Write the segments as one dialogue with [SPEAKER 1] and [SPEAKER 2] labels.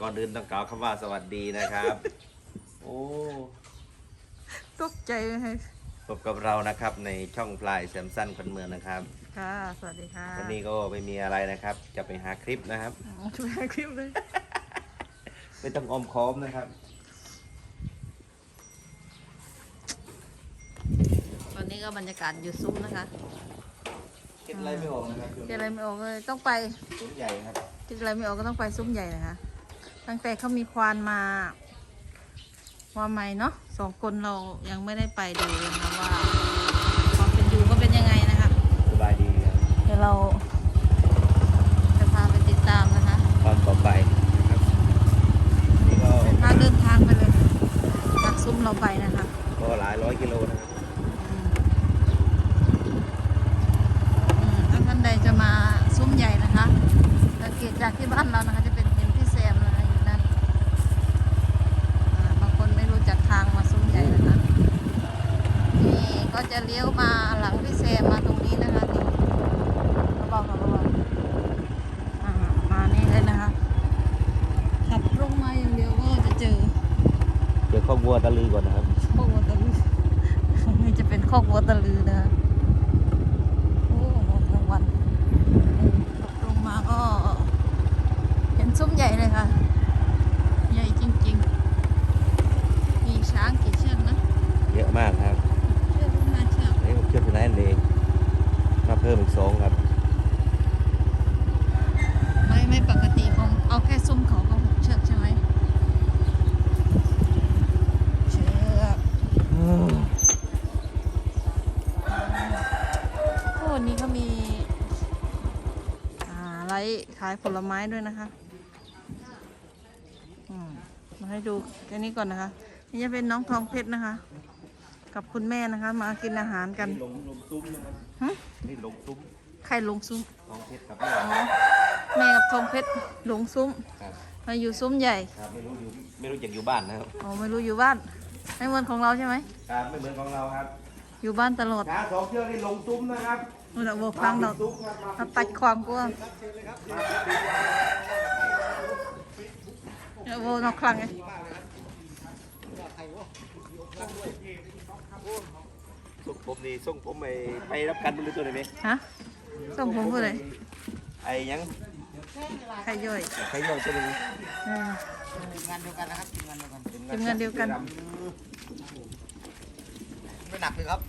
[SPEAKER 1] ก่อนอื่นต้องกล่าวคำว่าสวัสดีนะครับ โอ้
[SPEAKER 2] ตกใจเลย
[SPEAKER 1] พบกับเรานะครับในช่องพลายแซมสันคนเมืองนะครับ
[SPEAKER 2] ค่ะ สวัสดีค่ะ
[SPEAKER 1] วันนี้ก็ไม่มีอะไรนะครับ จะไปหาคลิปนะครับ
[SPEAKER 2] อ๋อช่วยให้คลิปเลย
[SPEAKER 1] ไม่ต้องอมค้อมนะครับ
[SPEAKER 2] ตอนนี้ก็บรรยากาศอยู่ซุ้มนะคะ
[SPEAKER 1] คิดอะไรไม่ออกนะครับ
[SPEAKER 2] คิดอะไรไม่ออกเลยต้องไป
[SPEAKER 1] ซุ้มใหญ่ครับ
[SPEAKER 2] คิดอะไรไม่ออกก็ต้องไปซุ้มใหญ่นะคะ ตั้งแต่เขามีควานมาว่าใหม่เนาะสองคนเรายังไม่ได้ไปดูเลยนะว่าความเป็นอยู่ก็เป็นยังไงนะคะ
[SPEAKER 1] สบายดีครับ
[SPEAKER 2] เดี๋ยวเราจะพาไปติดตามนะคะ
[SPEAKER 1] ตอนต่อไปนะครับนี่ก็
[SPEAKER 2] พาเดินทางไปเลยจากซุ้มเราไปนะคะ
[SPEAKER 1] ก็หลายร้อยกิโลนะครับ
[SPEAKER 2] อืมถ้าท่านใดจะมาซุ้มใหญ่นะคะสังเกตจากที่บ้านเรานะคะจะเป็นเห็นพี่แซมนะคะอยู่นั่นอ่าบางคนไม่รู้จักทางมาซุ้มใหญ่นะคะนี่ ก็จะเลี้ยวมาหลังพี่แซมมาตรงนี้นะคะนี่ระวังระวังอ่ามานี่เลยนะคะ ขับตรงมาอย่างเดียวก็จะเจอ
[SPEAKER 1] เดี๋ยวข้อวัวตะลือก่อนนะครับ
[SPEAKER 2] โคกวัวตะลือนี่จะเป็นโคกวัวตะลือนะคะโอ้โหกลางวันตกลงมาก็ เห็นซุ้มใหญ่เลยค่ะ ใหญ่จริงๆ มีช้างกี่เชือกนะ
[SPEAKER 1] เยอะมากครับ
[SPEAKER 2] เชือกประมาณเชือก
[SPEAKER 1] เชื่อพี่นายเลยมาเพิ่มอีกสองครับ
[SPEAKER 2] ไม่ไม่ปกติคงเอาแค่ซุ้มเขาก็หกเชือกใช่ไหมเชือกโอ้วันนี้เขามีอ่าไลฟ์ขายผลไม้ด้วยนะคะอืมมาให้ดูแค่นี้ก่อนนะคะ นี่จะเป็นน้องทองเพชรนะคะ กับคุณแม่นะคะ มากินอาหารกัน
[SPEAKER 1] ลงลงซุ้มนะครับ
[SPEAKER 2] หึ
[SPEAKER 1] นี่ลงซุ้ม
[SPEAKER 2] ใครลงซุ้ม
[SPEAKER 1] ทองเพชรครับ
[SPEAKER 2] อ๋อแม่กับทองเพชรลงซุ้ม
[SPEAKER 1] ครับ
[SPEAKER 2] มาอยู่ซุ้มใหญ่
[SPEAKER 1] ครับไม่รู้อยู่ไม่รู้จักอยู่บ้านนะครับ
[SPEAKER 2] อ๋อไม่รู้อยู่บ้านไม่เหมือนของเราใช่ไหม
[SPEAKER 1] ครับไม่เหมือนของเราครับ
[SPEAKER 2] อยู่บ้านตลอด
[SPEAKER 1] ขาสองเชือกนี่ลงซุ้มนะครับ
[SPEAKER 2] เราบอกฟังเรา
[SPEAKER 1] ซุ้มครับมา
[SPEAKER 2] เราตัดความกลัวเราโบนอกคลังไง
[SPEAKER 1] ส่งผมนี่ส่งผมไปไปรับการบริจาคหน่อยไหม
[SPEAKER 2] ฮะส่งผมผู้ใด
[SPEAKER 1] ไอ้ยัง
[SPEAKER 2] ใครย่อย
[SPEAKER 1] ใครยอดจะเป็น
[SPEAKER 2] เออ
[SPEAKER 3] ทีมงานเดียวกันนะครับทีมงานเดียวกัน
[SPEAKER 2] ทีมงานเดียวกัน
[SPEAKER 3] ไม่หนักเลยครับ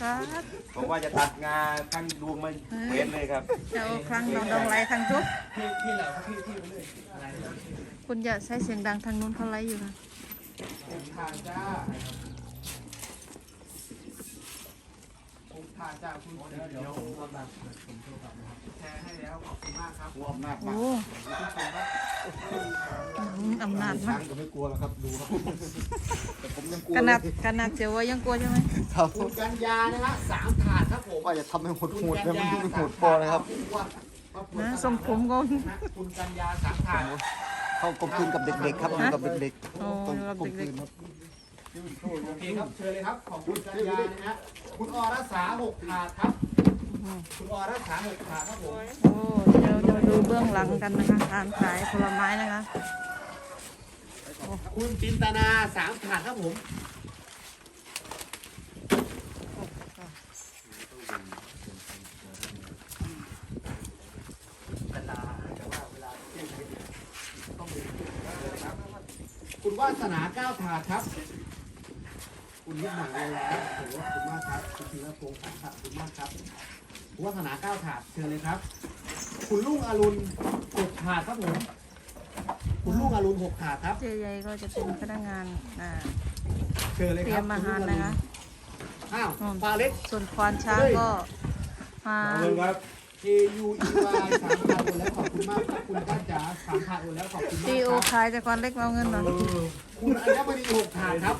[SPEAKER 2] ครับ
[SPEAKER 1] ผมว่าจะตัดงาทั้งดวงมาเว้นเลยครับ
[SPEAKER 2] จะเอาครั้งดองดองไลฟ์ทางทุกคุณอย่าใช้เสียงดังทางนู้นเขาไลฟ์อยู่ค่ะ
[SPEAKER 3] ทางจ้า ผมผ่านจาคุณเดี๋ยวเดี๋ยวผมรับแบบผมโทรตามนะครับแชร์ให้แล้วขอบคุณมากครับอำนาจ
[SPEAKER 2] โอ้อืมอำนาจมาก
[SPEAKER 3] ก็ไม่กลัวแล้วครับดูครับแต่ผมยังกลัว
[SPEAKER 2] ขนาดขนาดเสียวไว้ยังกลัวใช่ไหม
[SPEAKER 3] ครับคุณกัญญานะฮะสามถาดครับผมว่าจะทำให้หดโหดเนี่มันไม่โหดพอนะครับ
[SPEAKER 2] นะทรงผมก็
[SPEAKER 3] คุณกัญญาสามถาด
[SPEAKER 4] เขากลมกลืนกับเด็กๆครับอยู่กับเด็ก
[SPEAKER 2] โอ้
[SPEAKER 4] ๆต้อง
[SPEAKER 2] เรา
[SPEAKER 4] กลมก
[SPEAKER 2] เด็
[SPEAKER 4] ลื
[SPEAKER 2] ก
[SPEAKER 4] นครับ
[SPEAKER 3] โอเคครับ เชิญเลยครับ ของคุณกัญญานะฮะ คุณอรักษาหกถาดครับ คุณอรักษาหกถาดครับผม
[SPEAKER 2] ๆโอ้เดี๋ยวเราจะมาดูเบื้องหลังกันนะคะการขายผลไม้นะคะ
[SPEAKER 3] คุณจินตนาสามถาดครับผม คุณวาสนาเก้าถาดครับ คุณนิดหนังเลยแล้วโอ้โหขอบคุณมากครับคุณธีรพงศ์สามถาดขอบคุณมากครับคุณวาสนาเก้าถาดเชิญเลยครับ คุณลุงอรุณหกถาดครับผมคุณลุงอรุณหกถาดครับ
[SPEAKER 2] เจใหญ่ก็จะเป็นพนักงานอ่า
[SPEAKER 3] เชิญเลย
[SPEAKER 2] เต
[SPEAKER 3] ค
[SPEAKER 2] รี
[SPEAKER 3] รั
[SPEAKER 2] ย
[SPEAKER 3] บ
[SPEAKER 2] มอาหารนะคะ
[SPEAKER 3] อ้าว
[SPEAKER 2] อืม
[SPEAKER 3] ปลาเล็ก
[SPEAKER 2] ส่วนควานช้างก็มา
[SPEAKER 1] ขอบคุณครับ
[SPEAKER 3] K U E Y สามถาดโอนแล้วขอบคุณมากครับคุณป้าจ๋าสามถาดโอนแล้วขอบคุณมาก
[SPEAKER 2] ตีโอ
[SPEAKER 3] ครับ
[SPEAKER 2] ขายแต่ควานเล็กเอาเงินเหรอ
[SPEAKER 3] คุณอัญมณีหกถาดครับ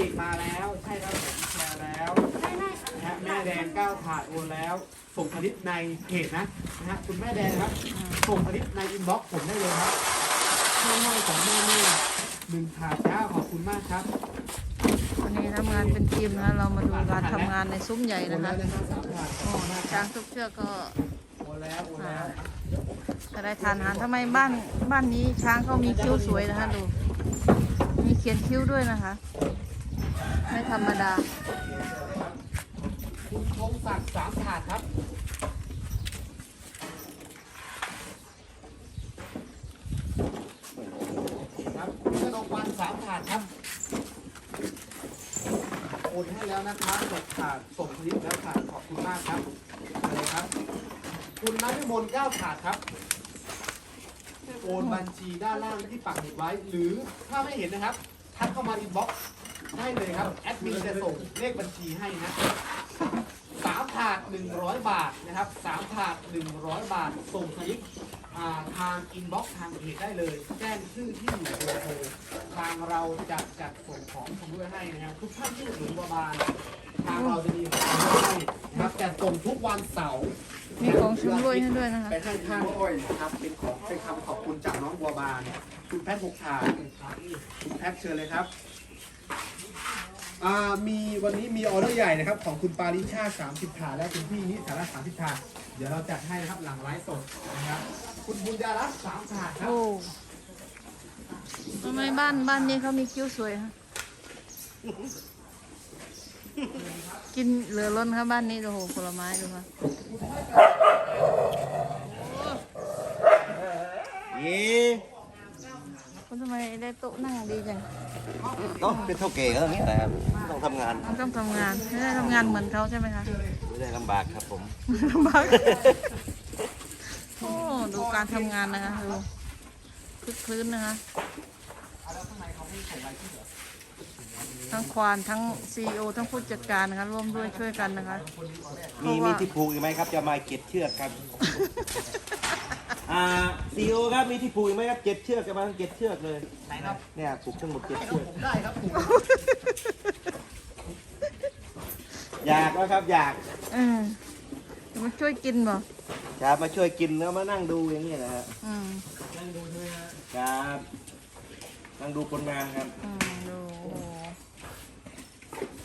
[SPEAKER 3] พระเอกมาแล้ว ใช่ครับผมแชร์แล้วนะฮะแม่แดงเก้าถาดโอนแล้ว ส่งผลิตในเพจนะนะฮะคุณแม่แดงครับ ส่งผลิตในอินบ็อกซ์ผมได้เลยครับให้ให้ของแม่แม่หนึ่งถาดจ้าขอบคุณมากครับ
[SPEAKER 2] วันนี้ทำงานเป็นทีมนะคะเรามาดูการทำงานในซุ้มใหญ่
[SPEAKER 3] โอน
[SPEAKER 2] นะ
[SPEAKER 3] แล้
[SPEAKER 2] คะ
[SPEAKER 3] วนะฮะสามถาดขอบ
[SPEAKER 2] โอ้
[SPEAKER 3] คุณมากค
[SPEAKER 2] ช้า
[SPEAKER 3] รั
[SPEAKER 2] ง
[SPEAKER 3] บ
[SPEAKER 2] ทุกเชือกก็
[SPEAKER 3] โอนแล้วโอนแล้ว
[SPEAKER 2] จะได้ทานอาหารทำไมบ้านบ้านนี้ช้างเขามีคิ้วสวยนะคะดู มีเขียนคิ้วด้วยนะคะ ไม่ธรรมดา
[SPEAKER 3] คุณพงศักดิ์สามถาดครับ ครับคุณกนกวันสามถาดครับโอนให้แล้วนะคะหกถาดส่งคลิปแล้วค่ะขอบคุณมากครับอะไรครับ คุณนัทวิมลเก้าถาดครับ โอนบัญชีด้านล่างที่ปักหมุดไว้ หรือถ้าไม่เห็นนะครับ ทักเข้ามาอินบ็อกซ์ ได้เลยครับ แอดมินจะส่งเลขบัญชีให้นะสามถาดหนึ่งร้อยบาทนะครับสามถาดหนึ่งร้อยบาท ส่งสลิปอ่าทางอินบ็อกซ์ทางเพจได้เลย แจ้งชื่อที่อยู่เบอร์โทรทางเราจะจัดส่งของชำร่วยให้นะครับ ทุกท่านที่อยู่บัวบานทางเราจะมีของชำร่วยให้นะครับแต่ส่งทุกวันเสาร์
[SPEAKER 2] มีของชำร่วยให้ด้วยนะคะ
[SPEAKER 3] ไปให้ข้างอ้อยนะครับเป็นของเป็นคำขอบคุณจากน้องบัวบาน คุณแพทย์หกถาดคุณแพทย์เชิญเลยครับ อ่ามีวันนี้มีออเดอร์ใหญ่นะครับของคุณปาริชาติ30ถาดและคุณพี่นิสาระ30ถาดเดี๋ยวเราจัดให้นะครับหลังไลฟ์สดนะครับ คุณบุญญารัตน์สามถาดครับ
[SPEAKER 2] โอ้ทำไมบ้านบ้านนี้เขามีคิ้วสวยฮะกินเหลือล้นครับบ้านนี้โอ้โหผลไม้ดูค่ะ
[SPEAKER 1] เย้
[SPEAKER 2] คุณทำไมได้โต๊ะนั่งดีจัง
[SPEAKER 1] ต้องเป็นเท่าเก๋ก็อย่างนี้แหละครับต้องทำงาน
[SPEAKER 2] มันต้องทำงานไม่ได้ทำงานเหมือนเขาใช่ไหมคะ
[SPEAKER 1] ไม่ได้ลำบากครับผม
[SPEAKER 2] ลำบากโอ้ดูการทำงานนะคะดูคึกคลื้นนะคะทั้งควานทั้งซีอทั้งผู้จัดการนะคะร่วมด้วยช่วยกันนะคะ
[SPEAKER 1] มีมีที่ผูกอีกไหมครับจะมาเก็บเชือกครับ อ่าซีโอครับมีที่ผูกอีกไหมครับเจ็ดเชือกจะมาทั้งเจ็ดเชือกเลย
[SPEAKER 3] ไหนครับ
[SPEAKER 1] เนี่ยผูกทั้งหมดเจ็ดเชือก
[SPEAKER 3] ผมได้ครับผม
[SPEAKER 1] อยากนะครับอยาก
[SPEAKER 2] เออจะมาช่วยกินบ่
[SPEAKER 1] ครับมาช่วยกินแล้วมานั่งดูอย่างนี้นะฮะ
[SPEAKER 2] อืม
[SPEAKER 1] ครับนั่งดูผลงานครับ
[SPEAKER 2] อืมดูโอ้โห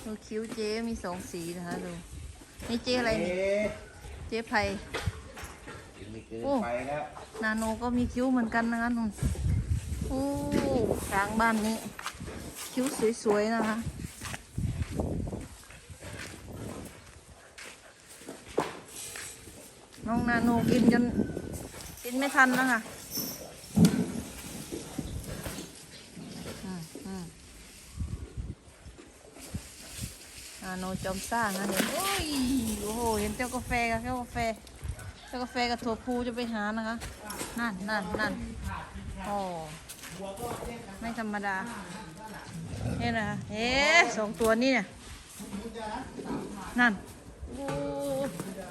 [SPEAKER 2] ดูคิ้วเจ๊มีสองสีนะคะดูนี่เจ๊อะไรนี่
[SPEAKER 1] เอ๊ะ
[SPEAKER 2] เจ๊ไพ
[SPEAKER 1] ไม่เกิน
[SPEAKER 2] โอ้
[SPEAKER 1] ไปแล้ว
[SPEAKER 2] นาโนก็มีคิ้วเหมือนกันนะคะนุ่นโอ้ช้างบ้านนี้ คิ้วสวยๆนะคะน้องนาโนกินจนกินไม่ทันนะคะอืมอืมนาโนจอมซ่านะเห็นโอ้ยโอ้โหเห็นเจ้ากาแฟกับเจ้ากาแฟ เจ้ากาแฟกับถั่วพูจะไปหานะคะ นั่นนั่นนั่นโอ้ไม่ธรรมดานี่นะเอ๊ะสองตัวนี่เนี่ยนั่น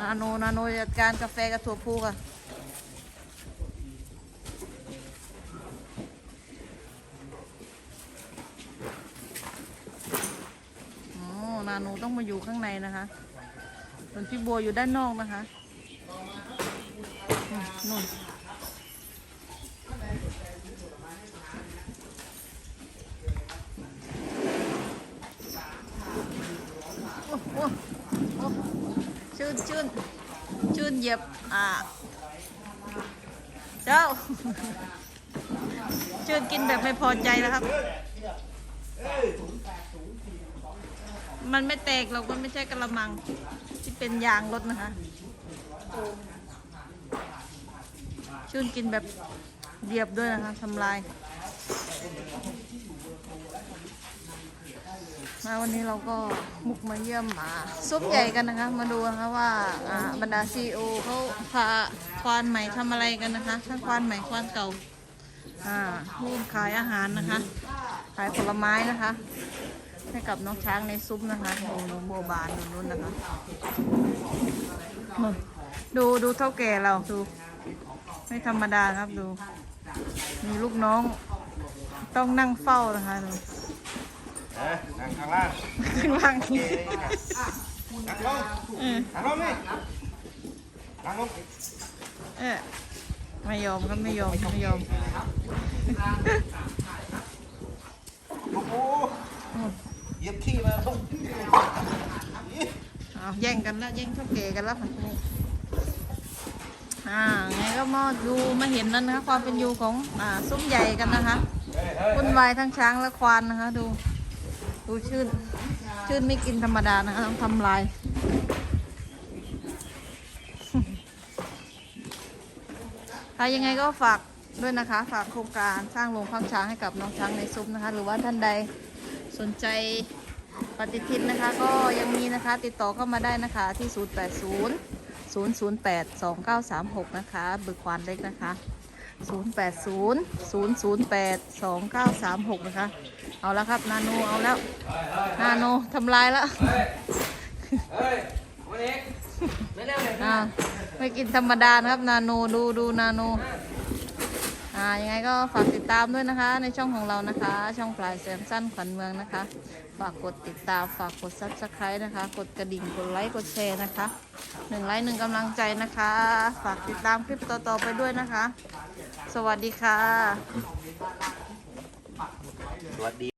[SPEAKER 2] นาโนนาโนจัดการกาแฟกับถั่วพูค่ะอ๋อนาโนต้องมาอยู่ข้างในนะคะส่วนพี่บัวอยู่ด้านนอกนะคะ นู่นโอ้โหโอ้ชื่นชื่นชื่นเหยียบ อ่า เจ้า ชื่นกินแบบไม่พอใจแล้วครับ มันไม่แตกหรอกมันไม่ใช่กระมัง ที่เป็นยางรถนะคะ ชื่นกินแบบเรียบด้วยนะคะทำลาย มาวันนี้เราก็มุกมาเยี่ยมหมาซุปใหญ่กันนะคะ มาดูนะคะว่าบรรดาซีโอเขาพาควานใหม่ทำอะไรกันนะคะทั้งควานใหม่ควานเก่าอ่าร่วมขายอาหารนะคะ ขายผลไม้นะคะ ให้กับน้องช้างในซุ้มนะคะโอ้โหโบบานอยู่นู้นนะคะ ดูดูเท่าแก่เราดู ไม่ธรรมดาครับดู มีลูกน้อง ต้องนั่งเฝ้านะคะดู
[SPEAKER 1] นะนั่งข้างล่าง
[SPEAKER 2] ข้างล่าง
[SPEAKER 1] โอเคนั่งลง
[SPEAKER 2] เออ
[SPEAKER 1] นั่งลงนี่นั่งลง
[SPEAKER 2] เออไม่ยอมครับไม่ยอมไม่ยอม
[SPEAKER 1] โอ้โหเหยียบขี้มาลง
[SPEAKER 2] เอาแย่งกันแล้วแย่งเท่าแก่กันแล้วค่ะ อ่าไงก็มาดูมาเห็นนั่นนะคะความเป็นอยู่ของอ่าซุ้มใหญ่กันนะคะวุ่นวายทั้งช้างและควานนะคะ ดู ดูชื่น ชื่นไม่กินธรรมดานะคะต้องทำลายค่ะยังไงก็ฝากด้วยนะคะ ฝากโครงการสร้างโรงพักช้างให้กับน้องช้างในซุ้มนะคะ หรือว่าท่านใดสนใจปฏิทินนะคะ ก็ยังมีนะคะติดต่อเข้ามาได้นะคะที่ 080 008 2936 นะคะบึกควานเล็กนะคะ 080 008 2936 นะคะ เอาแล้วครับ นาโนเอาแล้ว นาโนทำลายแล้วอ่าไม่กินธรรมดานะครับ นาโนดูดูนาโน อ่ายังไงก็ฝากติดตามด้วยนะคะ ในช่องของเรานะคะ ช่องปลายแซมสั้นขวัญเมืองนะคะ ฝากกดติดตามฝากกดซับสไครต์นะคะ กดกระดิ่งกดไลค์กดแชร์นะคะหนึ่งไลค์หนึ่งกำลังใจนะคะ ฝากติดตามคลิปต่อๆไปด้วยนะคะ สวัสดีค่ะ
[SPEAKER 1] สวัสดี